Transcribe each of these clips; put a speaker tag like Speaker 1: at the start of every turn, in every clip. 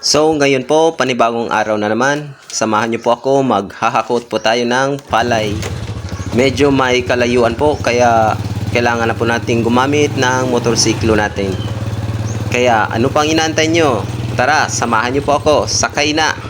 Speaker 1: So ngayon po, panibagong araw na naman. Samahan niyo po ako, maghahakot po tayo ng palay. Medyo may kalayuan po, kaya kailangan na po natin gumamit ng motorsiklo natin. Kaya ano pang inaantay nyo? Tara, samahan niyo po ako, sakay na!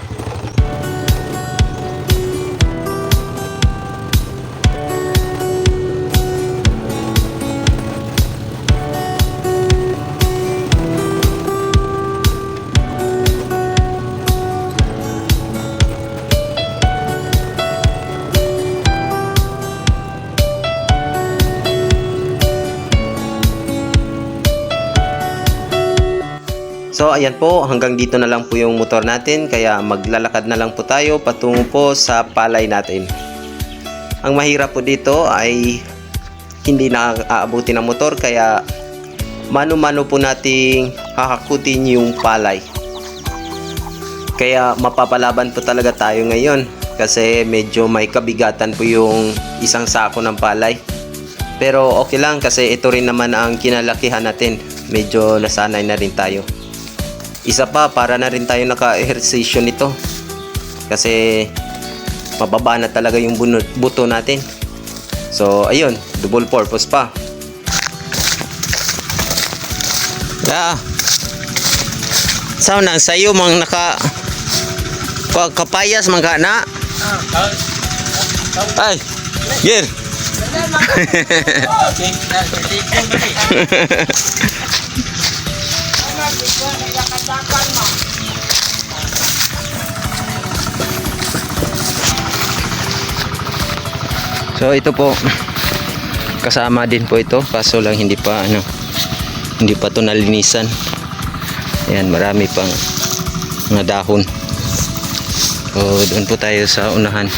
Speaker 1: So ayan po, hanggang dito na lang po yung motor natin kaya maglalakad na lang po tayo patungo po sa palay natin. Ang mahirap po dito ay hindi na ng motor kaya mano-mano po nating hakakutin yung palay. Kaya mapapalaban po talaga tayo ngayon kasi medyo may kabigatan po yung isang sako ng palay. Pero okay lang kasi ito rin naman ang kinalakihan natin. Medyo nasanay na rin tayo. Isa pa, para na rin tayo naka-ehersisyo nito. Kasi mababa na talaga yung buto natin. So, ayun, double purpose pa. Ah. Sao na sayo mang naka Ka- kapayas man ka na. Ay. Gir. So ito po kasama din po ito kaso lang hindi pa ano hindi pa to nalinisan. Ayan marami pang mga dahon. So doon po tayo sa unahan.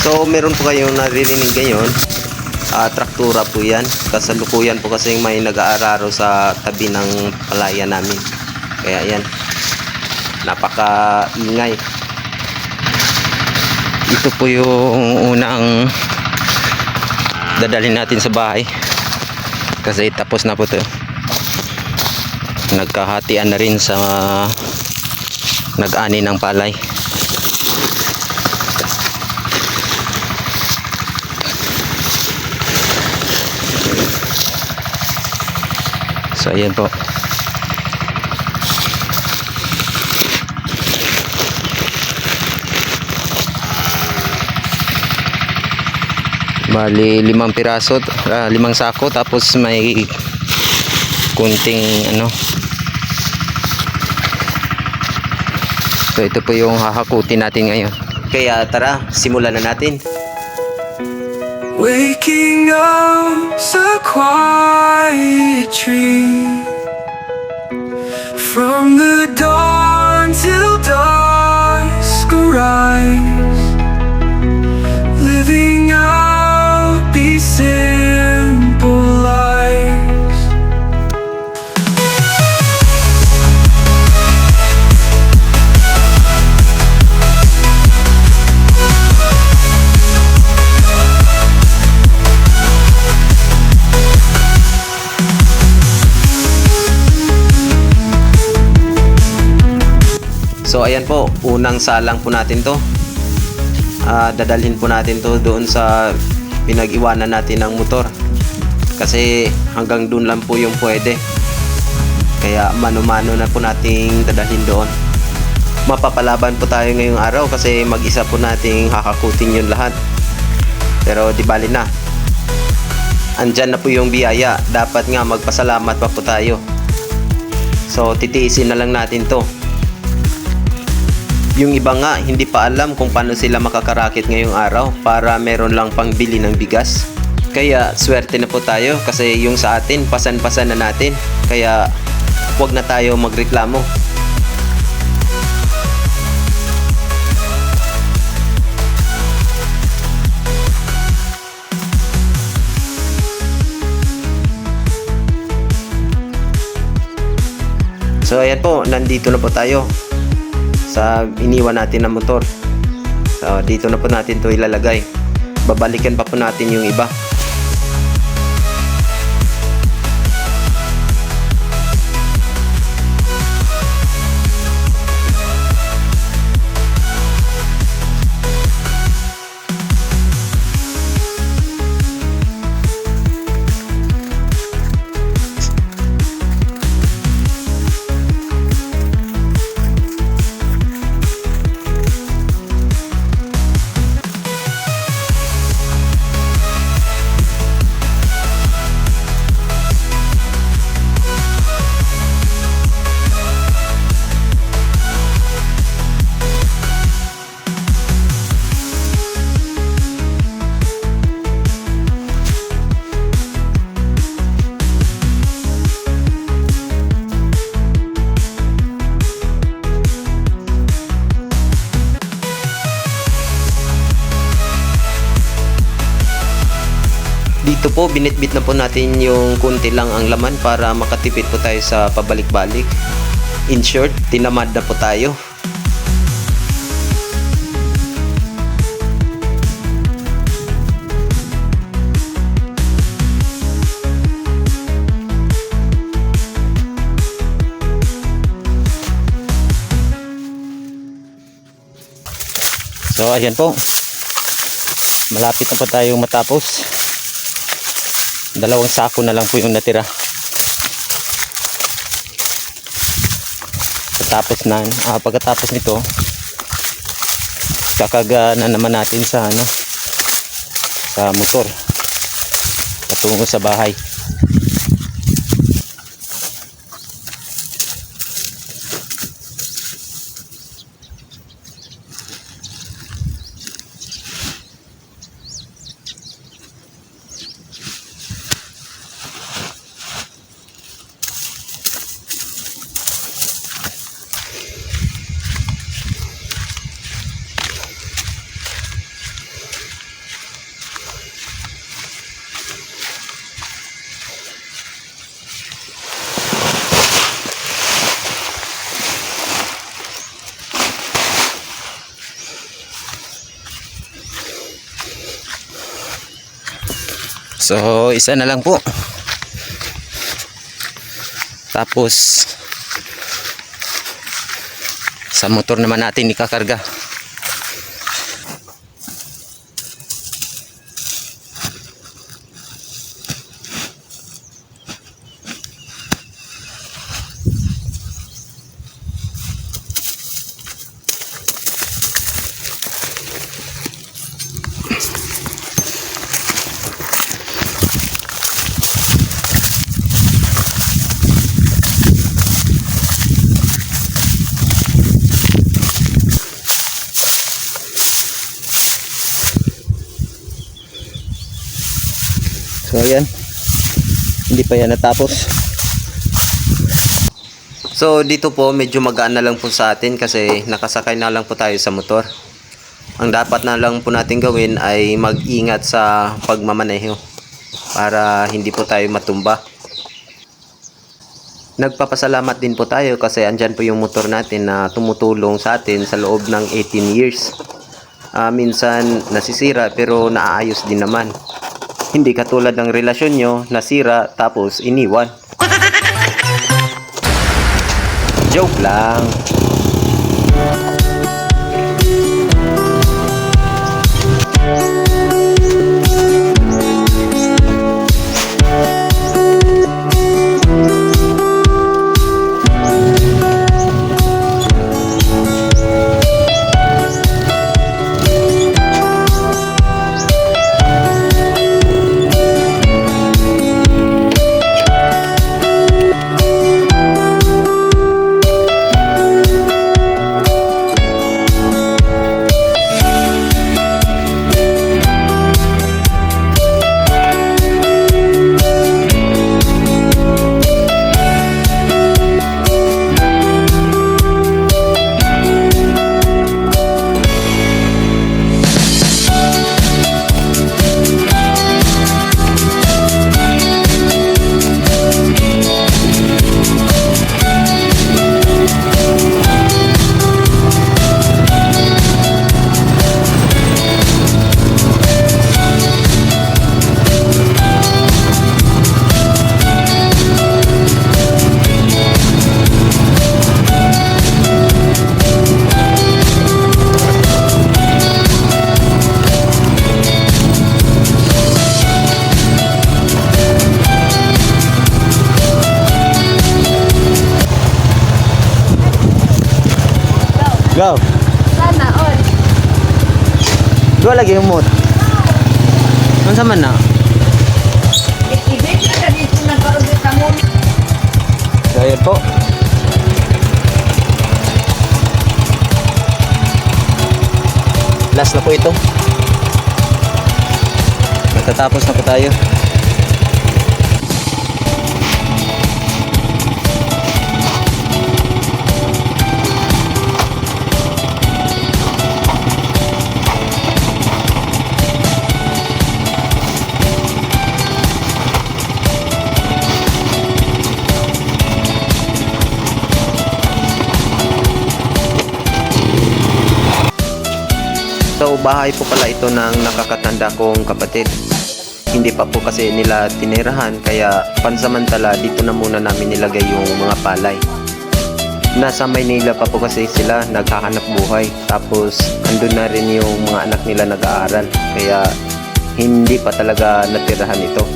Speaker 1: So meron po kayong naririnig ngayon ah, traktura po yan. Kasalukuyan po kasi may nag-aararo sa tabi ng palaya namin. Kaya yan napaka ingay ito po yung unang dadalhin natin sa bahay. Kasi tapos na po to. Nagkahatian na rin sa nag-ani ng palay so ayan po Bali, limang piraso, ah, limang sako, tapos may kunting ano. So, ito po yung hahakutin natin ngayon. Kaya tara, simulan na natin.
Speaker 2: Waking up a quiet tree. From the dawn till dusk arise
Speaker 1: So ayan po, unang salang po natin to. Ah, dadalhin po natin to doon sa pinag-iwanan natin ng motor. Kasi hanggang doon lang po yung pwede. Kaya mano-mano na po nating dadalhin doon. Mapapalaban po tayo ngayong araw kasi mag-isa po nating hakakutin yung lahat. Pero di bali na. Andyan na po yung biyaya. Dapat nga magpasalamat pa po tayo. So titiisin na lang natin to. Yung iba nga, hindi pa alam kung paano sila makakarakit ngayong araw para meron lang pang bili ng bigas. Kaya swerte na po tayo kasi yung sa atin, pasan-pasan na natin. Kaya huwag na tayo magreklamo. So ayan po, nandito na po tayo sa iniwan natin na motor. So, dito na po natin to ilalagay. Babalikan pa po natin yung iba. Ito po, binitbit na po natin yung kunti lang ang laman para makatipid po tayo sa pabalik-balik. In short, tinamad na po tayo.
Speaker 3: So ayan po. Malapit na po tayong matapos. Dalawang sako na lang po yung natira. Pagkatapos na, ah, pagkatapos nito, kakaga na naman natin sa ano sa motor patungo sa bahay. So, isa na lang po. Tapos, sa motor naman natin ikakarga. So, ayan. Hindi pa yan natapos.
Speaker 1: So dito po medyo magaan na lang po sa atin kasi nakasakay na lang po tayo sa motor. Ang dapat na lang po natin gawin ay mag-ingat sa pagmamaneho para hindi po tayo matumba. Nagpapasalamat din po tayo kasi andyan po yung motor natin na tumutulong sa atin sa loob ng 18 years. Ah, minsan nasisira pero naaayos din naman. Hindi katulad ng relasyon nyo, nasira tapos iniwan. Joke lang.
Speaker 3: Go!
Speaker 4: Sana all.
Speaker 3: Dua lagi yung mood. Ano sa man na?
Speaker 4: Ibig na dito na karoon ka.
Speaker 3: So, ayan po. Last na po ito. Magtatapos na po tayo.
Speaker 1: So bahay po pala ito ng nakakatanda kong kapatid. Hindi pa po kasi nila tinirahan kaya pansamantala dito na muna namin nilagay yung mga palay. Nasa Maynila pa po kasi sila naghahanap buhay. Tapos andun na rin yung mga anak nila nag-aaral. Kaya hindi pa talaga natirahan ito.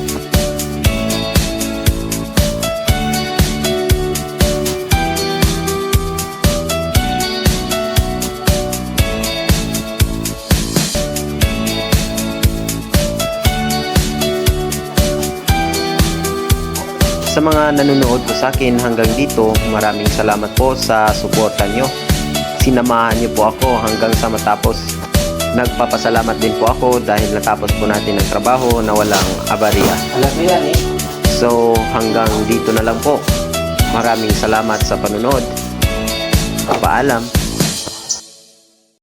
Speaker 1: Sa mga nanonood po sa akin hanggang dito, maraming salamat po sa suporta nyo. Sinamahan nyo po ako hanggang sa matapos. Nagpapasalamat din po ako dahil natapos po natin ang trabaho na walang abarya.
Speaker 3: Alam mo yan eh.
Speaker 1: So hanggang dito na lang po. Maraming salamat sa panonood. Paalam.